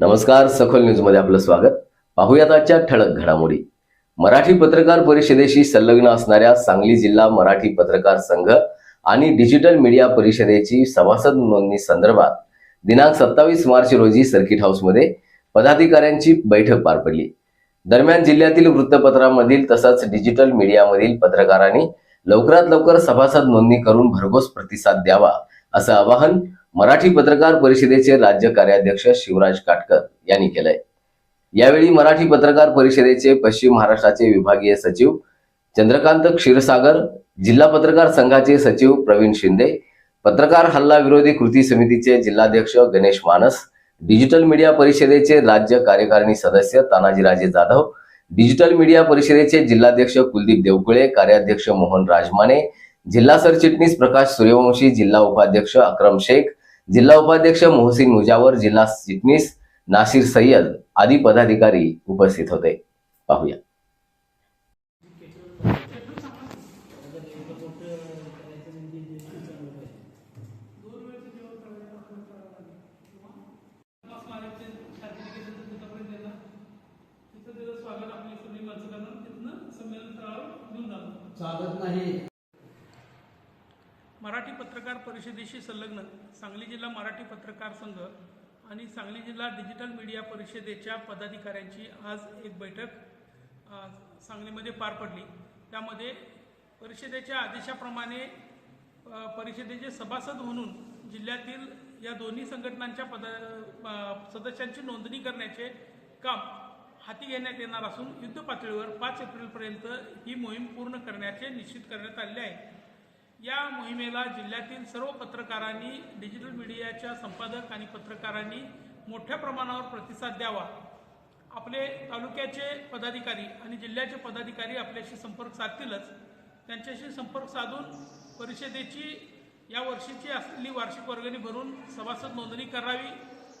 नमस्कार सखोल न्यूजमध्ये आपलं स्वागत. पाहुयात आजच्या ठळक घडामोडी. मराठी पत्रकार परिषदेशी संलग्न असणाऱ्या सांगली जिल्हा मराठी पत्रकार संघ आणि डिजिटल मीडिया परिषदेची सभासद नोंदणी संदर्भात दिनांक सत्तावीस मार्च रोजी सर्किट हाऊसमध्ये पदाधिकाऱ्यांची बैठक पार पडली. दरम्यान जिल्ह्यातील वृत्तपत्रांमधील तसंच डिजिटल मीडियामधील पत्रकारांनी लवकरात लवकर सभासद नोंदणी करून भरघोस प्रतिसाद द्यावा असं आवाहन मराठी पत्रकार परिषदेचे राज्य कार्याध्यक्ष शिवराज काटकर यांनी केलंय. यावेळी मराठी पत्रकार परिषदेचे पश्चिम महाराष्ट्राचे विभागीय सचिव चंद्रकांत क्षीरसागर जिल्हा पत्रकार संघाचे सचिव प्रवीण शिंदे पत्रकार हल्ला विरोधी कृती समितीचे जिल्हाध्यक्ष गणेश मानस डिजिटल मीडिया परिषदेचे राज्य कार्यकारिणी सदस्य तानाजीराजे जाधव डिजिटल मीडिया परिषदेचे जिल्हाध्यक्ष कुलदीप देवकुळे कार्याध्यक्ष मोहन राजमाने जिल्हा सरचिटणीस प्रकाश सूर्यवंशी जिल्हा उपाध्यक्ष अक्रम शेख जिल्हा उपाध्यक्ष मोहसिन मुजावर जिल्हा चिटणीस नासिर सय्यद आदी पदाधिकारी उपस्थित होते. पाहूया. तिथं त्याचं मराठी पत्रकार परिषदेशी संलग्न सांगली जिल्हा मराठी पत्रकार संघ आणि सांगली जिल्हा डिजिटल मीडिया परिषदेच्या पदाधिकाऱ्यांची आज एक बैठक सांगलीमध्ये पार पडली. त्यामध्ये परिषदेच्या आदेशाप्रमाणे परिषदेचे सभासद म्हणून जिल्ह्यातील या दोन्ही संघटनांच्या पदा सदस्यांची नोंदणी करण्याचे काम हाती घेण्यात येणार असून युद्ध पातळीवर पाच एप्रिलपर्यंत ही मोहीम पूर्ण करण्याचे निश्चित करण्यात आले आहे. या मोहिमेला जिल्ह्यातील सर्व पत्रकारांनी डिजिटल मीडियाच्या संपादक आणि पत्रकारांनी मोठ्या प्रमाणावर प्रतिसाद द्यावा. आपले तालुक्याचे पदाधिकारी आणि जिल्ह्याचे पदाधिकारी आपल्याशी संपर्क साधतीलच. त्यांच्याशी संपर्क साधून परिषदेची या वर्षीची असलेली वार्षिक वर्गणी भरून सभासद नोंदणी करावी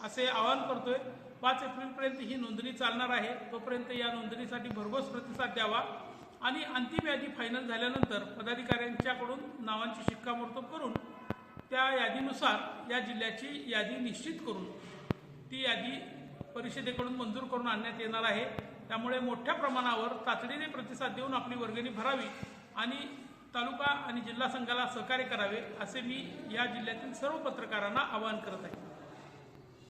असे आवाहन करतोय. पाच एप्रिलपर्यंत ही नोंदणी चालणार आहे. तोपर्यंत या नोंदणीसाठी भरघोस प्रतिसाद द्यावा. आणि अंतिम यादी फायनल झाल्यानंतर पदाधिकाऱ्यांच्याकडून नावांची शिक्कामोर्तब करून त्या यादीनुसार या जिल्ह्याची यादी निश्चित करून ती यादी परिषदेकडून मंजूर करून आणण्यात येणार आहे. त्यामुळे मोठ्या प्रमाणावर तातडीने प्रतिसाद देऊन आपली वर्गणी भरावी आणि तालुका आणि जिल्हा संघाला सहकार्य करावे असे मी या जिल्ह्यातील सर्व पत्रकारांना आवाहन करत आहे.